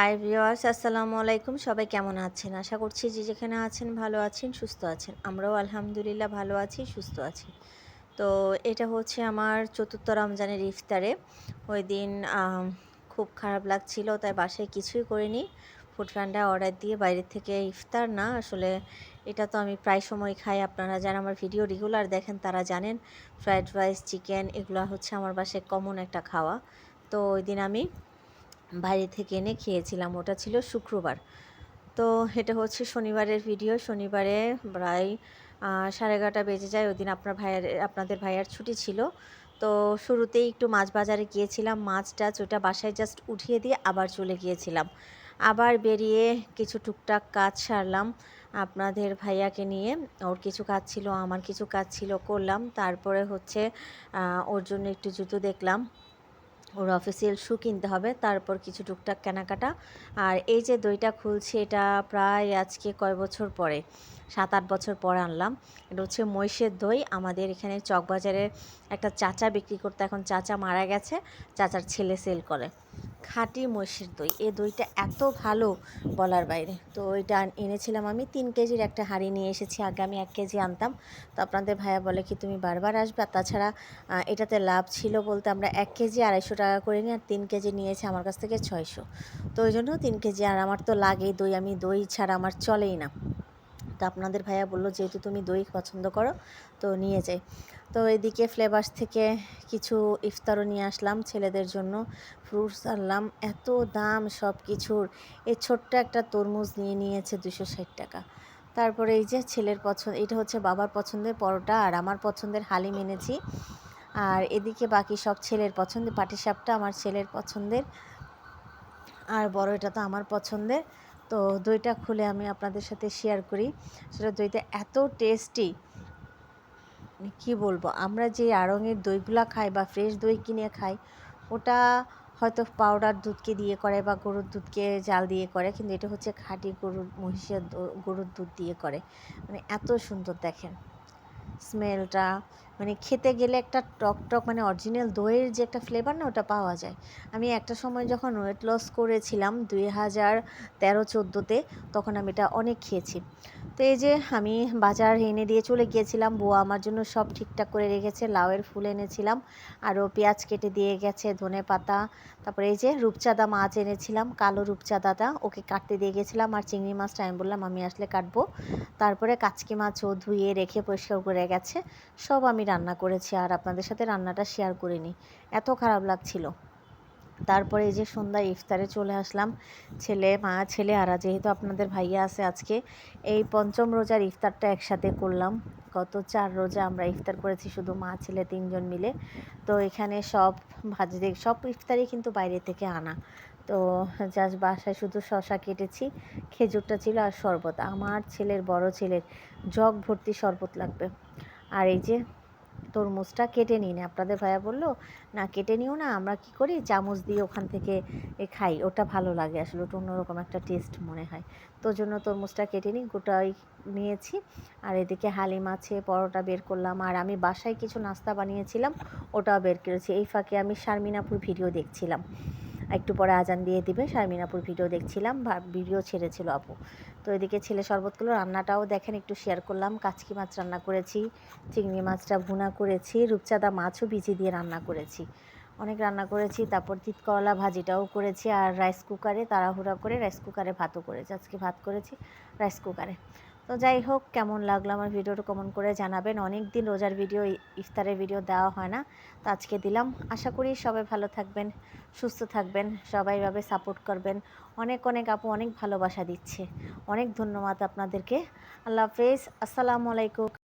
High viewers আসসালামু আলাইকুম। সবাই কেমন আছেন? আশা করছি যে যেখানে আছেন ভালো আছেন, সুস্থ আছেন। আমরাও আলহামদুলিল্লাহ ভালো আছি, সুস্থ আছি। তো এটা হচ্ছে আমার চতুর্থ রমজানের ইফতারে। ওই দিন খুব খারাপ লাগছিল, তাই বাসায় কিছুই করিনি। ফুড প্যান্ডা অর্ডার দিয়ে বাইরে থেকে ইফতার না, আসলে এটা তো আমি প্রায় সময় খাই। আপনারা যারা আমার ভিডিও রেগুলার দেখেন, তারা জানেন, ফ্রায়েড রাইস, চিকেন, এগুলো হচ্ছে আমার বাসায় কমন একটা খাওয়া। তো ওই দিন আমি বাইরে থেকে এনে খেয়েছিলাম, ওটা ছিল শুক্রবার। তো এটা হচ্ছে শনিবারের ভিডিও শনিবারে প্রায় সাড়ে এগারোটা বেজে যায়, ওই দিন আপনার ভাইয়ের, আপনাদের ভাইয়ার ছুটি ছিল। তো শুরুতেই একটু মাছ বাজারে গিয়েছিলাম, মাছ টাছ ওটা বাসায় জাস্ট উঠিয়ে দিয়ে আবার চলে গিয়েছিলাম। আবার বেরিয়ে কিছু টুকটাক কাজ সারলাম, আপনাদের ভাইয়াকে নিয়ে। ওর কিছু কাজ ছিল, আমার কিছু কাজ ছিল, করলাম। তারপরে হচ্ছে ওর জন্য একটু জুতো দেখলাম। ওর অফিসিয়াল শ্যু কিনতে হবে, তারপর কিছু টুকটাক কেনাকাটা। আর এই যে দইটা খুলছি, এটা প্রায় আজকে কয় বছর পরে? সাত আট বছর পরে আনলাম। এটা হচ্ছে মহিষের দই। আমাদের এখানে চকবাজারে একটা চাচা বিক্রি করতে এখন চাচা মারা গেছে। চাচার ছেলে সেল করে। খাঁটি মহিষের দই। এই দইটা এত ভালো বলার বাইরে। তো ওইটা এনেছিলাম আমি। তিন কেজির একটা হাঁড়ি নিয়ে এসেছি। আগে আমি এক কেজি আনতাম। তো আপনাদের ভাইয়া বলে কি, তুমি বারবার আসবে? আর তাছাড়া এটাতে লাভ ছিল বলতে আমরা এক কেজি আড়াইশো টাকা করে নিই আর তিন কেজি নিয়েছে আমার কাছ থেকে ছয়শো। তো ওই জন্য তিন কেজি। আর আমার তো লাগেই দই। আমি দই ছাড়া আমার চলেই না। তো আপনাদের ভাইয়া বলল, যেহেতু তুমি দই পছন্দ করো, তো নিয়ে যাই। তো এদিকে ফ্লেভার্স থেকে কিছু ইফতারও নিয়ে আসলাম ছেলেদের জন্য। ফ্রুটস আনলাম, এত দাম সব কিছুর এই ছোট্ট একটা তরমুজ নিয়ে নিয়েছে দুশো ষাট টাকা। তারপরে এই যে ছেলের পছন্দ, এটা হচ্ছে বাবার পছন্দের পরোটা আর আমার পছন্দের হালিম এনেছি। আর এদিকে বাকি সব ছেলের পছন্দের, পাটিসাপটা আমার ছেলের পছন্দের। আর বড় এটা তো আমার পছন্দের। তো দইটা খুলে আমি আপনাদের সাথে শেয়ার করি। সেটা দইটা এত টেস্টি কি বলব? আমরা যে আড়ঙের দইগুলা খাই বা ফ্রেশ দই কিনে খাই, ওটা হয়তো পাউডার দুধকে দিয়ে করে বা গরুর দুধকে জাল দিয়ে করে, কিন্তু এটা হচ্ছে খাঁটি গরুর মহিষের গরুর দুধ দিয়ে করে। মানে এত সুন্দর দেখেন। স্মেলটা মানে খেতে গেলে একটা টক টক মানে অরিজিনাল দইয়ের যে একটা ফ্লেভার না, ওটা পাওয়া যায়। আমি একটা সময় যখন ওয়েট লস করেছিলাম দুই হাজার তেরো, চোদ্দোতে, তখন আমি এটা অনেক খেয়েছি। তো এই যে আমি বাজার এনে দিয়ে চলে গিয়েছিলাম, বউ আমার জন্য সব ঠিকঠাক করে রেখেছে, লাউয়ের ফুল এনেছিলাম, আরও পেঁয়াজ কেটে দিয়ে গেছে, ধনে পাতা, তারপরে এই যে রূপচাঁদা মাছ এনেছিলাম, কালো রূপচাঁদাটা, ওকে কাটতে দিয়ে গেছিলাম, আর চিংড়ি মাছটা আমি বললাম, আমি আসলে কাটবো। তারপরে কাচকি মাছও ধুয়ে রেখে পরিষ্কার করে গেছে, সব আমি রান্না করেছি, আর আপনাদের সাথে রান্নাটা শেয়ার করিনি, এত খারাপ লাগছিল। তারপরে এই যে সন্ধ্যা ইফতারে চলে আসলাম। ছেলে, মা, ছেলে, আর যেহেতু আপনাদের ভাইয়া আছে আজকে, এই পঞ্চম রোজার ইফতারটা একসাথে করলাম। গত চার রোজা আমরা ইফতার করেছি শুধু মা, ছেলে, তিনজন মিলে। তো এখানে সব ভাজতে সব ইফতারই কিন্তু বাইরে থেকে আনা। তো জাস্ট বাসায় শুধু শশা কেটেছি, খেজুরটা ছিল আর শরবত। আমার ছেলের, বড় ছেলের জগ ভর্তি শরবত লাগবে। আর এই যে তরমুজটা কেটে নিন আপনাদের ভাইয়া বলল, না, কেটে নিও না, আমরা কি করি? চামচ দিয়ে ওখান থেকে খাই, ওটা ভালো লাগে আসলে, ওটা অন্যরকম একটা টেস্ট মনে হয়। তো জন্য তরমুজটা কেটে নিই, গোটাই নিয়েছি। আর এদিকে হালিম আছে, পরোটা বের করলাম। আর আমি বাসায় কিছু নাস্তা বানিয়েছিলাম, ওটাও বের করেছি। এই ফাঁকে আমি শারমিনাপুর ভিডিও দেখছিলাম। একটু পরে আজান দিয়ে দিবে। শারমিনাপুর ভিডিও দেখছিলাম ভিডিও ছেড়েছিল আপু। তো এদিকে ছেলে শরবতগুলো রান্নাটাও দেখেন, একটু শেয়ার করলাম। কাচকি মাছ রান্না করেছি, চিংড়ি মাছটা ভুনা করেছি, রূপচাঁদা মাছও ভিজি দিয়ে রান্না করেছি। অনেক রান্না করেছি, তারপর তিত করলা ভাজিটাও করেছি, আর রাইস কুকারে তাড়াহুড়া করে রাইস কুকারে ভাতও করেছি। আজকে ভাত করেছি রাইস কুকারে তো যাই হোক, কেমন লাগল আমার ভিডিওটা কমেন্ট করে জানাবেন। অনেক দিন রোজার ভিডিও, ইফতারের ভিডিও দেওয়া হয় না, তো আজকে দিলাম। আশা করি সবাই ভালো থাকবেন, সুস্থ থাকবেন, সবাই এভাবে সাপোর্ট করবেন। অনেক অনেক আপু অনেক ভালোবাসা দিচ্ছে। অনেক ধন্যবাদ আপনাদেরকে। আল্লাহ হাফেজ। আসসালামু আলাইকুম।